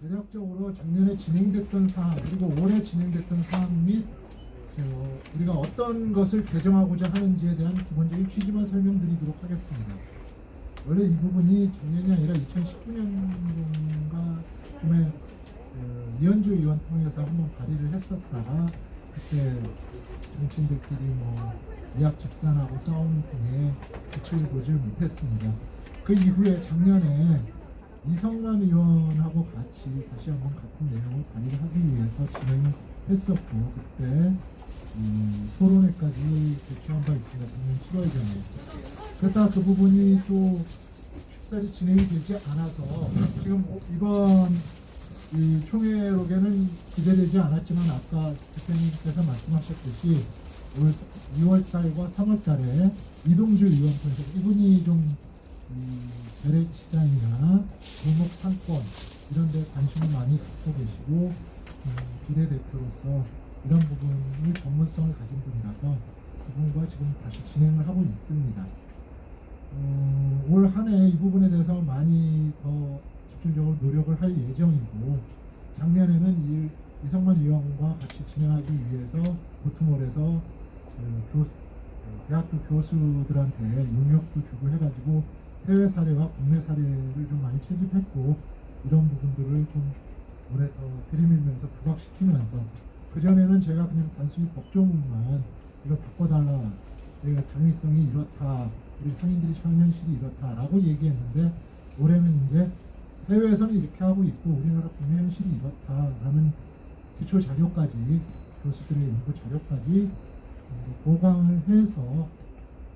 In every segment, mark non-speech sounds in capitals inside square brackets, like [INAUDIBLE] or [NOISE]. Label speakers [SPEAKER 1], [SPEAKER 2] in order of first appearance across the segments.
[SPEAKER 1] 대략적으로 작년에 진행됐던 사항 그리고 올해 진행됐던 사항 및 어, 우리가 어떤 것을 개정하고자 하는지에 대한 기본적인 취지만 설명드리도록 하겠습니다. 원래 이 부분이 작년이 아니라 2019년인가 쯤에 어, 이현주 의원 통해서 한번 발의를 했었다가 그때 정치인들끼리 뭐 이합 집산하고 싸움 통해 끝을 보질 못했습니다. 그 이후에 작년에 이성만 의원하고 같이 다시 한번 같은 내용을 발의를 하기 위해서 진행을 했었고 그때 음, 토론회까지 개최한 바 있습니다. 작년 7월 전에. 그러다 그 부분이 또 쉽사리 진행이 되지 않아서 지금 이번 이 총회록에는 기대되지 않았지만 아까 대표님께서 말씀하셨듯이 올 2월 달과 3월 달에 이동주 의원 통해서 이분이 좀 음, 재래시장이나 골목 상권 이런 데 관심을 많이 갖고 계시고 음, 비례대표로서 이런 부분을 전문성을 가진 분이라서 그분과 지금 다시 진행을 하고 있습니다. 어, 올 한 해 이 부분에 대해서 많이 더 집중적으로 노력을 할 예정이고 작년에는 이, 이성만 의원과 같이 진행하기 위해서 보트몰에서 그 교, 어, 대학교 교수들한테 용역도 주고 해가지고 해외 사례와 국내 사례를 좀 많이 채집했고 이런 부분들을 좀 올해 더 들이밀면서 부각시키면서 그 전에는 제가 그냥 단순히 법조문만 이거 바꿔달라 저희가 당위성이 이렇다 우리 상인들이 처한 현실이 이렇다라고 얘기했는데 올해는 이제 해외에서는 이렇게 하고 있고 우리나라 국내 현실이 이렇다라는 기초 자료까지 교수들의 연구 자료까지 어, 보강을 해서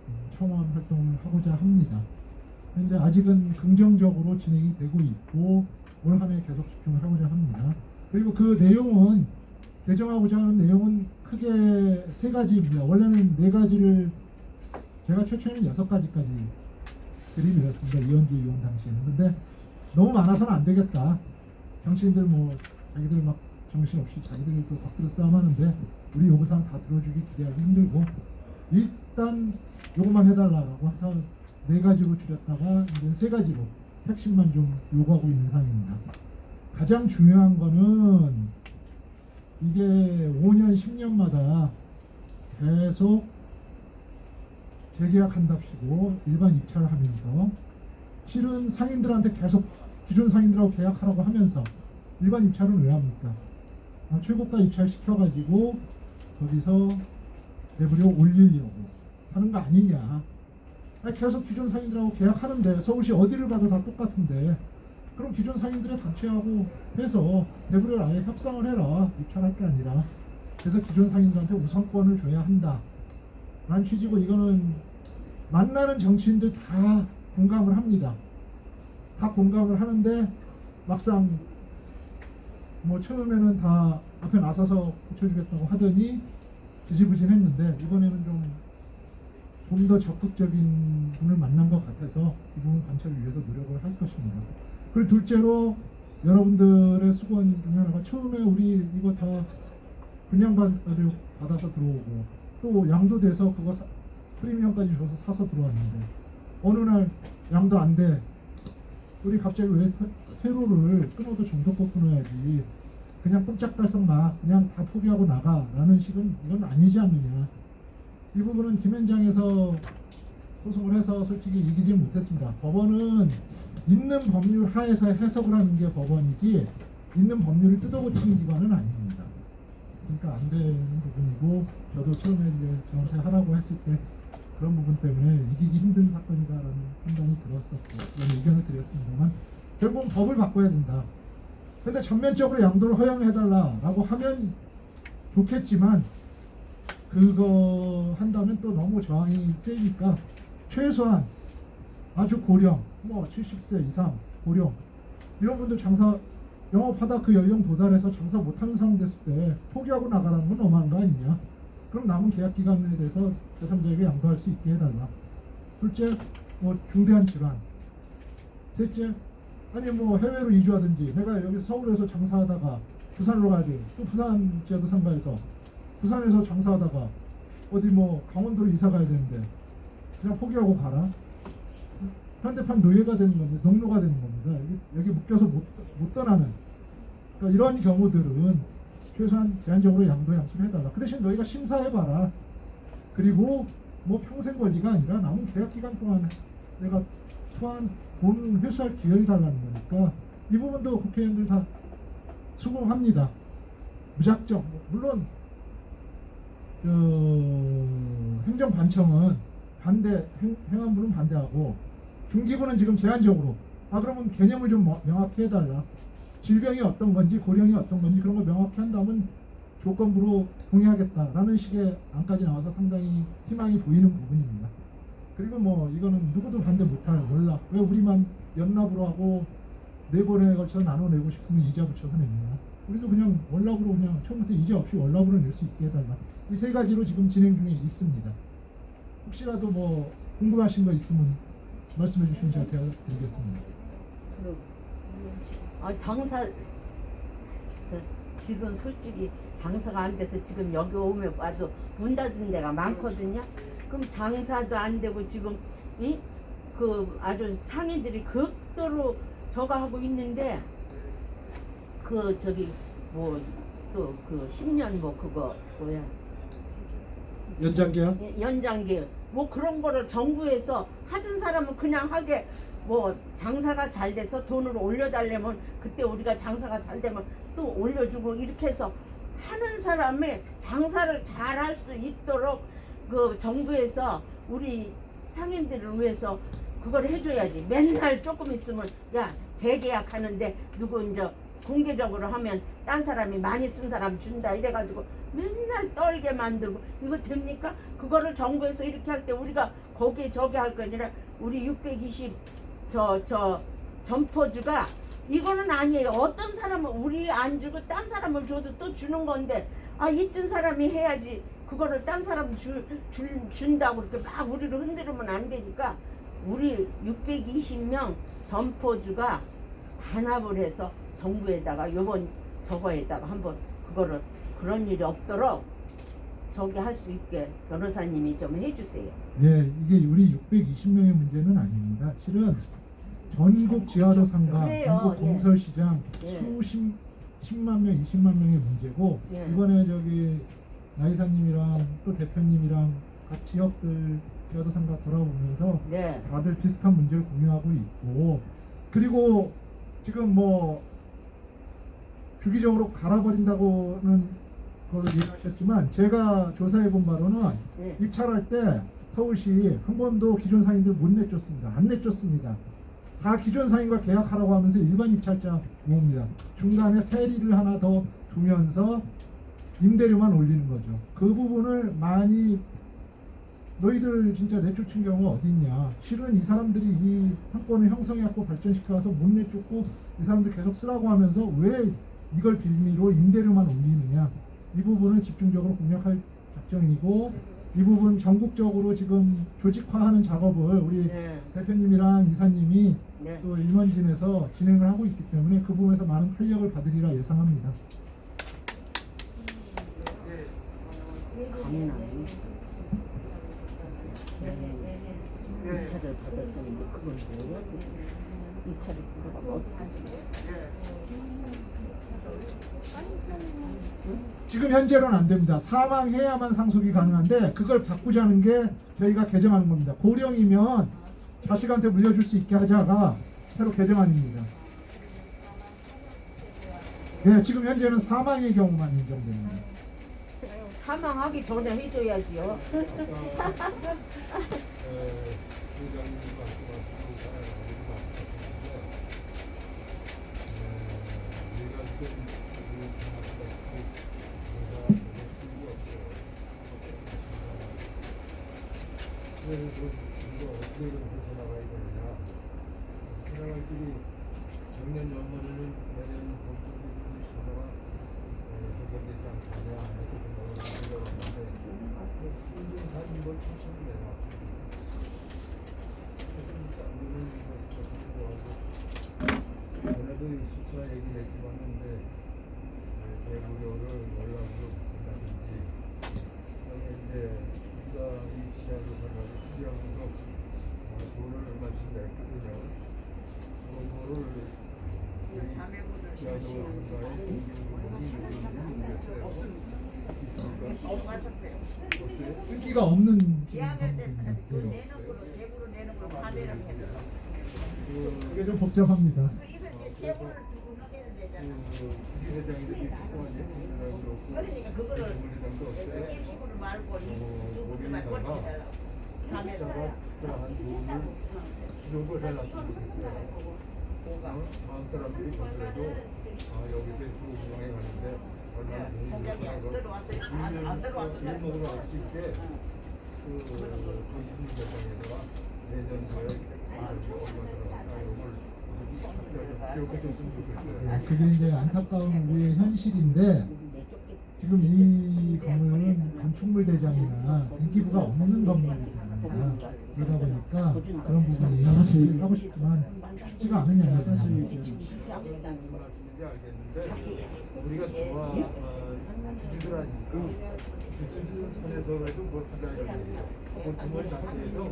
[SPEAKER 1] 음, 청원 활동을 하고자 합니다. 현재 아직은 긍정적으로 진행이 되고 있고 올 한해 계속 집중을 하고자 합니다. 그리고 그 내용은 개정하고자 하는 내용은 크게 세 가지입니다. 원래는 네 가지를 제가 최초에는 여섯 가지까지 들이밀었습니다. 이현주 의원 당시에는. 근데 너무 많아서는 안 되겠다. 정치인들 뭐 자기들 막 정신없이 자기들이 또 덕들을 싸움 하는데 우리 요구사항 다 들어주기 기대하기 힘들고 일단 요것만 해달라고 해서 네 가지로 줄였다가 이제 세 가지로 핵심만 좀 요구하고 있는 상황입니다. 가장 중요한 거는 이게 5년, 10년마다 계속 재계약한답시고 일반 입찰을 하면서 실은 상인들한테 계속 기존 상인들하고 계약하라고 하면서 일반 입찰은 왜 합니까? 아, 최고가 입찰 시켜가지고 거기서 내부료 올리려고 하는 거 아니냐? 계속 기존 상인들하고 계약하는데 서울시 어디를 가도 다 똑같은데 그럼 기존 상인들의 단체하고 해서 대부를 아예 협상을 해라. 입찰할 게 아니라. 그래서 기존 상인들한테 우선권을 줘야 한다. 라는 취지고 이거는 만나는 정치인들 다 공감을 합니다. 다 공감을 하는데 막상 뭐 처음에는 다 앞에 나서서 고쳐주겠다고 하더니 지지부진했는데 이번에는 좀 좀 더 적극적인 분을 만난 것 같아서 이 부분 관찰을 위해서 노력을 할 것입니다. 그리고 둘째로 여러분들의 수고한 중에 하나가 처음에 우리 이거 다 분양받 받아서 들어오고 또 양도 돼서 그거 사, 프리미엄까지 줘서 사서 들어왔는데 어느 날 양도 안 돼. 우리 갑자기 왜 태- 퇴로를 끊어도 정도껏 끊어야지 그냥 꼼짝달싹 막 그냥 다 포기하고 나가라는 식은 이건 아니지 않느냐. 이 부분은 김현장에서 소송을 해서 솔직히 이기지 못했습니다. 법원은 있는 법률 하에서 해석을 하는 게 법원이지 있는 법률을 뜯어고치는 기관은 아닙니다. 그러니까 안 되는 부분이고 저도 처음에 이제 저한테 하라고 했을 때 그런 부분 때문에 이기기 힘든 사건이다라는 판단이 들었었고 그런 의견을 드렸습니다만 결국은 법을 바꿔야 된다. 근데 전면적으로 양도를 허용해달라라고 하면 좋겠지만 그거 한다면 또 너무 저항이 세니까 최소한 아주 고령 뭐 70세 이상 고령. 이런 분들 장사 영업하다 그 연령 도달해서 장사 못하는 상황 됐을 때 포기하고 나가라는 건 너무한 거 아니냐. 그럼 남은 계약 기간에 대해서 제3자에게 양도할 수 있게 해달라. 둘째 뭐 중대한 질환. 셋째 아니 뭐 해외로 이주하든지 내가 여기 서울에서 장사하다가 부산으로 가야 돼또 부산 지하도 상가에서 부산에서 장사하다가 어디 뭐 강원도로 이사 가야 되는데 그냥 포기하고 가라 현대판 노예가 되는 겁니다. 농노가 되는 겁니다. 여기, 묶여서 못, 못 떠나는 그러니까 이런 경우들은 최소한 제한적으로 양도 양수를 해달라. 그 대신 너희가 심사해봐라. 그리고 뭐 평생 권리가 아니라 남은 계약 기간 동안 내가 또한 돈 회수할 기회를 달라는 거니까 이 부분도 국회의원들 다 수긍합니다. 무작정 뭐 물론 그 행정관청은 반대 행, 행안부는 반대하고 중기부는 지금 제한적으로 아 그러면 개념을 좀 뭐- 명확히 해달라 질병이 어떤 건지 고령이 어떤 건지 그런 거 명확히 한다면 조건부로 동의하겠다라는 식의 안까지 나와서 상당히 희망이 보이는 부분입니다. 그리고 뭐 이거는 누구도 반대 못할 월납 왜 우리만 연납으로 하고 네 번에 걸쳐 나눠내고 싶으면 이자 붙여서 냅니다. 우리도 그냥 월납으로 그냥 처음부터 이자 없이 월납으로 낼 수 있게 해달라. 이 세 가지로 지금 진행 중에 있습니다. 혹시라도 뭐 궁금하신 거 있으면 말씀해 주시면 제가 대화 드리겠습니다.
[SPEAKER 2] 그럼 아 장사 저, 지금 솔직히 장사가 안 돼서 지금 여기 오면 와도 문 닫은 데가 많거든요. 그럼 장사도 안 되고 지금 이? 그 아주 상인들이 극도로 저거 하고 있는데 그 저기 뭐 또 그 10년 뭐 그거 뭐야?
[SPEAKER 1] 연장계약?
[SPEAKER 2] 예, 연장계 뭐 그런 거를 정부에서 하던 사람은 그냥 하게 뭐 장사가 잘 돼서 돈을 올려달래면 그때 우리가 장사가 잘 되면 또 올려주고 이렇게 해서 하는 사람이 장사를 잘 할 수 있도록 그 정부에서 우리 상인들을 위해서 그걸 해줘야지. 맨날 조금 있으면 야 재계약하는데 누구 이제 공개적으로 하면 딴 사람이 많이 쓴 사람 준다 이래가지고 맨날 떨게 만들고 이거 됩니까? 그거를 정부에서 이렇게 할 때 우리가 거기에 저기 할 거 아니라 우리 620 저 저 점포주가 이거는 아니에요. 어떤 사람은 우리 안 주고 딴 사람을 줘도 또 주는 건데 아 있던 사람이 해야지 그거를 딴 사람 주, 줄, 준다고 이렇게 막 우리를 흔들으면 안 되니까 우리 620명 점포주가 단합을 해서 정부에다가 요번 저거에다가 한번 그거를 그런 일이 없도록 저기 할 수 있게 변호사님이 좀 해주세요.
[SPEAKER 1] 예, 이게 우리 620명의 문제는 아닙니다. 실은 전국 지하도 상가,
[SPEAKER 2] 그래요,
[SPEAKER 1] 전국
[SPEAKER 2] 예.
[SPEAKER 1] 공설 시장
[SPEAKER 2] 예.
[SPEAKER 1] 수십 10만 명, 20만 명의 문제고
[SPEAKER 2] 예.
[SPEAKER 1] 이번에 저기 나이사님이랑 또 대표님이랑 각 지역들 지하도 상가 돌아보면서
[SPEAKER 2] 네.
[SPEAKER 1] 다들 비슷한 문제를 공유하고 있고 그리고 지금 뭐 주기적으로 갈아버린다고는 그걸 얘기하셨지만 제가 조사해 본 바로는
[SPEAKER 2] 네.
[SPEAKER 1] 입찰할 때 서울시 한 번도 기존 상인들 못 내줬습니다. 안 내줬습니다. 다 기존 상인과 계약하라고 하면서 일반 입찰자 모읍니다. 중간에 세리를 하나 더 두면서 임대료만 올리는 거죠. 그 부분을 많이 너희들 진짜 내쫓은 경우 어디 있냐? 실은 이 사람들이 이 상권을 형성해갖고 발전시켜서 못 내쫓고 이 사람들 계속 쓰라고 하면서 왜 이걸 빌미로 임대료만 올리느냐? 이 부분을 집중적으로 공략할 작정이고 이 부분 전국적으로 지금 조직화하는 작업을 우리
[SPEAKER 2] 네.
[SPEAKER 1] 대표님이랑 이사님이
[SPEAKER 2] 네.
[SPEAKER 1] 또 일먼진에서 진행을 하고 있기 때문에 그 부분에서 많은 탄력을 받으리라 예상합니다.
[SPEAKER 2] 강남. 이 차를 받았더니 그건 뭐야? 이 차를 어떻게?
[SPEAKER 1] 지금 현재로는 안 됩니다. 사망해야만 상속이 가능한데 그걸 바꾸자는 게 저희가 개정하는 겁니다. 고령이면 자식한테 물려줄 수 있게 하자가 새로 개정안입니다. 네, 지금 현재는 사망의 경우만 인정됩니다.
[SPEAKER 2] 사망하기 전에 해줘야지요.
[SPEAKER 3] 그래서 이거 어떻게 해서 나가야 되느냐. 길이 작년 연말에는 내년 봄쯤 신호가 선정되지 않겠냐 이렇게 생각을 하는데 스킨딩 사진 걸 천천히 내놔. 전에도 이 수차 얘기했지만은 이제 대무료를 월남으로 바꾼다든지 그다음에 이제 우리가 이 지하도 상가를 수리하면서 어, 돈을 얼마씩 냈거든요. 그거를 지하도상가에 공기부분이 모르겠어요. 없어요?
[SPEAKER 1] 인기가 없는 지금
[SPEAKER 2] 계약할 때
[SPEAKER 1] 방법인
[SPEAKER 2] 그
[SPEAKER 1] 것 같아요.
[SPEAKER 2] 내는 거로 대부로 내는 걸 감해를 해요.
[SPEAKER 3] 그
[SPEAKER 1] 이게 좀 복잡합니다.
[SPEAKER 2] 이거 이제 세부를 두고 하면 되 잖아.
[SPEAKER 3] 부회장들이 있고 아니에요?
[SPEAKER 2] 그러니까 그거를
[SPEAKER 3] 물리장도 없어요.
[SPEAKER 2] 일식으로 말고 이쪽으로만
[SPEAKER 3] 돈을 기록을 해놨으면 좋겠어요. 어? 마음 사람들이 아 여기서 또 가는데 얼마나
[SPEAKER 2] 안 들어왔어요. 안- 안 들어왔어요.
[SPEAKER 3] 알수 있게 그.
[SPEAKER 1] 네, 그게 이제 안타까운 우리의 현실인데 지금 이 건물은 건축물 대장이나 인기부가 없는 건물입니다. 그러다 보니까 그런 부분이 사실 하고 싶지만 쉽지가 않은 영역입니다.
[SPEAKER 3] 말씀인지 알겠는데 우리가 좋아 어, 주주들하니까 주주들 선에서라도 뭐. 건축물 자체에서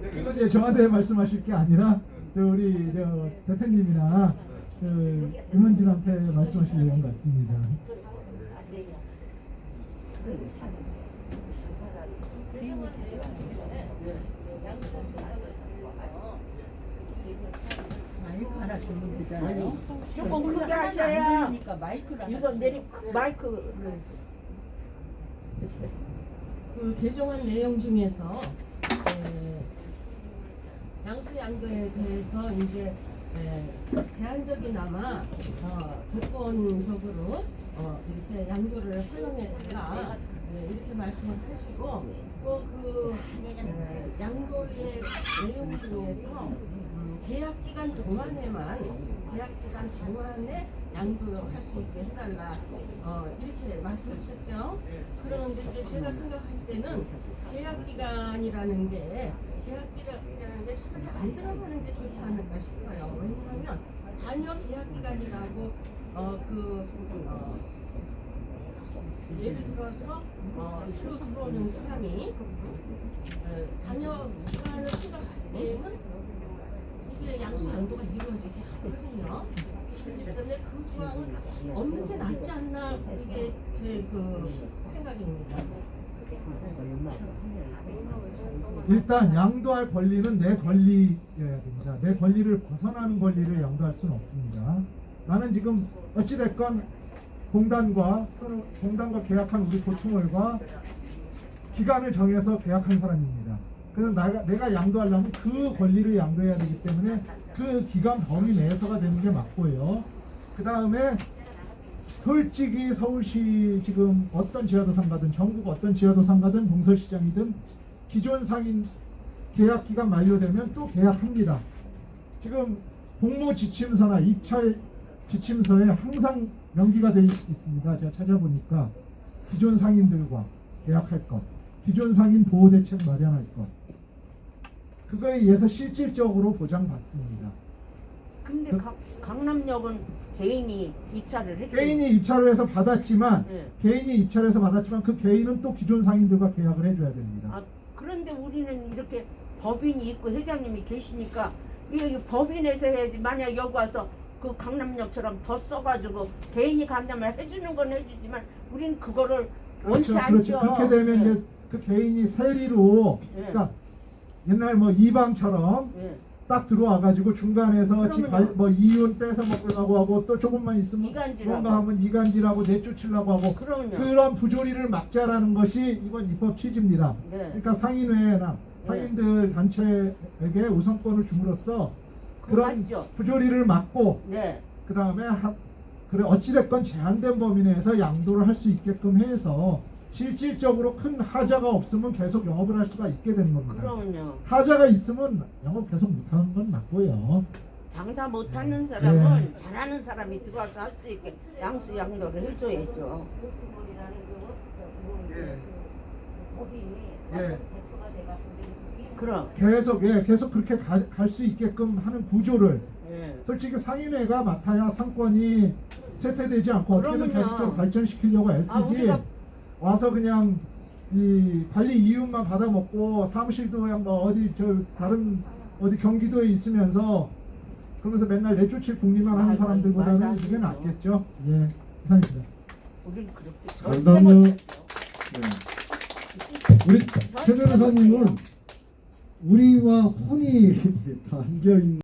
[SPEAKER 1] 네, 그건 이제 저한테 말씀하실 게 아니라 저 우리 저 대표님이나 그 임원진한테 말씀하실 내용 같습니다.
[SPEAKER 4] 마이크 하나 되잖아요.
[SPEAKER 2] 조금 크게 하셔야
[SPEAKER 4] 들리니까 마이크를
[SPEAKER 2] 이거 내리 마이크를
[SPEAKER 4] 그 개정안 내용 중에서 에, 양수양도에 대해서 이제 에, 제한적이나마 어, 조건적으로 어, 이렇게 양도를 허용해 달라 네, 이렇게 말씀을 하시고 또 그 양도의 내용 중에서 음, 계약 기간 동안에만 계약 기간 동안에 양도할 수 있게 해달라 어, 이렇게 말씀하셨죠. 그러는데 이제 제가 생각할 때는 계약 기간이라는 게 계약 기간이라는 게 저는 잘안 들어가는 게 좋지 않을까 싶어요. 왜냐하면 자녀 계약 기간이라고 어 그 어, 예를 들어서 어, 새로 들어오는 사람이 어, 자녀 기간을 생각할 때는 이게 양수 양도가 이루어지지 않거든요. 그렇기 때문에 그 조항은 없는 게 낫지 않나 이게 제 그 생각입니다.
[SPEAKER 1] 일단 양도할 권리는 내 권리여야 됩니다. 내 권리를 벗어나는 권리를 양도할 수는 없습니다. 나는 지금 어찌됐건 공단과 공단과 계약한 우리 보통월과 기간을 정해서 계약한 사람입니다. 그래서 나가, 내가 양도하려면 그 권리를 양도해야 되기 때문에 그 기간 범위 내에서가 되는 게 맞고요. 그 다음에 솔직히 서울시 지금 어떤 지하도상 가든 전국 어떤 지하도상 가든 동설시장이든 기존 상인 계약 기간 만료되면 또 계약합니다. 지금 공모 지침서나 입찰 지침서에 항상 명기가 되어 있- 있습니다. 제가 찾아보니까 기존 상인들과 계약할 것, 기존 상인 보호 대책 마련할 것. 그거에 의해서 실질적으로 보장받습니다.
[SPEAKER 2] 근데
[SPEAKER 1] 그-
[SPEAKER 2] 강, 강남역은 개인이 입찰을 했죠.
[SPEAKER 1] 개인이 입찰을 해서 받았지만
[SPEAKER 2] 네.
[SPEAKER 1] 개인이 입찰해서 받았지만 그 개인은 또 기존 상인들과 계약을 해줘야 됩니다.
[SPEAKER 2] 아, 그런데 우리는 이렇게 법인이 있고 회장님이 계시니까 이 법인에서 해야지 만약 여기 와서 그 강남역처럼 더 써가지고 개인이 간다면 해주는 건 해주지만 우리는 그거를 원치
[SPEAKER 1] 그렇죠,
[SPEAKER 2] 않죠.
[SPEAKER 1] 그렇죠. 그렇게 되면
[SPEAKER 2] 네.
[SPEAKER 1] 이제 그 개인이 세리로
[SPEAKER 2] 네.
[SPEAKER 1] 그러니까 옛날 뭐 이방처럼
[SPEAKER 2] 예.
[SPEAKER 1] 딱 들어와 가지고 중간에서 집
[SPEAKER 2] 그러면요.
[SPEAKER 1] 발- 뭐 이윤 뺏어 먹으려고 하고 또 조금만 있으면
[SPEAKER 2] 이간질하고.
[SPEAKER 1] 뭔가 하면 이간질하고 내쫓으려고 하고
[SPEAKER 2] 그럼요.
[SPEAKER 1] 그런 부조리를 막자라는 것이 이번 입법 취지입니다.
[SPEAKER 2] 네.
[SPEAKER 1] 그러니까 상인회나 상인들 단체에게 우선권을 줌으로써
[SPEAKER 2] 그거
[SPEAKER 1] 그런
[SPEAKER 2] 맞죠?
[SPEAKER 1] 부조리를 막고
[SPEAKER 2] 네.
[SPEAKER 1] 그 다음에 그래 어찌됐건 제한된 범위 내에서 양도를 할 수 있게끔 해서 실질적으로 큰 하자가 없으면 계속 영업을 할 수가 있게 되는 겁니다.
[SPEAKER 2] 그럼요.
[SPEAKER 1] 하자가 있으면 영업 계속 못하는 건 맞고요.
[SPEAKER 2] 장사 못하는
[SPEAKER 1] 네.
[SPEAKER 2] 사람은 잘하는 사람이 들어와서 할 수 있게 양수 양도를 해줘야죠.
[SPEAKER 1] 예.
[SPEAKER 2] 그럼.
[SPEAKER 1] 계속 예 계속 그렇게 갈 수 있게끔 하는 구조를
[SPEAKER 2] 예.
[SPEAKER 1] 솔직히 상인회가 맡아야 상권이 쇠퇴되지 않고 어떻게든
[SPEAKER 2] 그럼요.
[SPEAKER 1] 계속적으로 발전시키려고 애쓰지
[SPEAKER 2] 아, 우리가-
[SPEAKER 1] 와서 그냥 이 관리 이윤만 받아먹고 사무실도 그냥 뭐 어디 저 다른 어디 경기도에 있으면서 그러면서 맨날 내쫓을 국리만 하는 사람들보다는. 이게 낫겠죠. 예, 이상입니다.
[SPEAKER 2] 우린 그렇게
[SPEAKER 5] 감사합니다.
[SPEAKER 2] 절대 못했죠.
[SPEAKER 5] 우리 최 변호사님은 우리와 혼이 [LAUGHS] 담겨 있는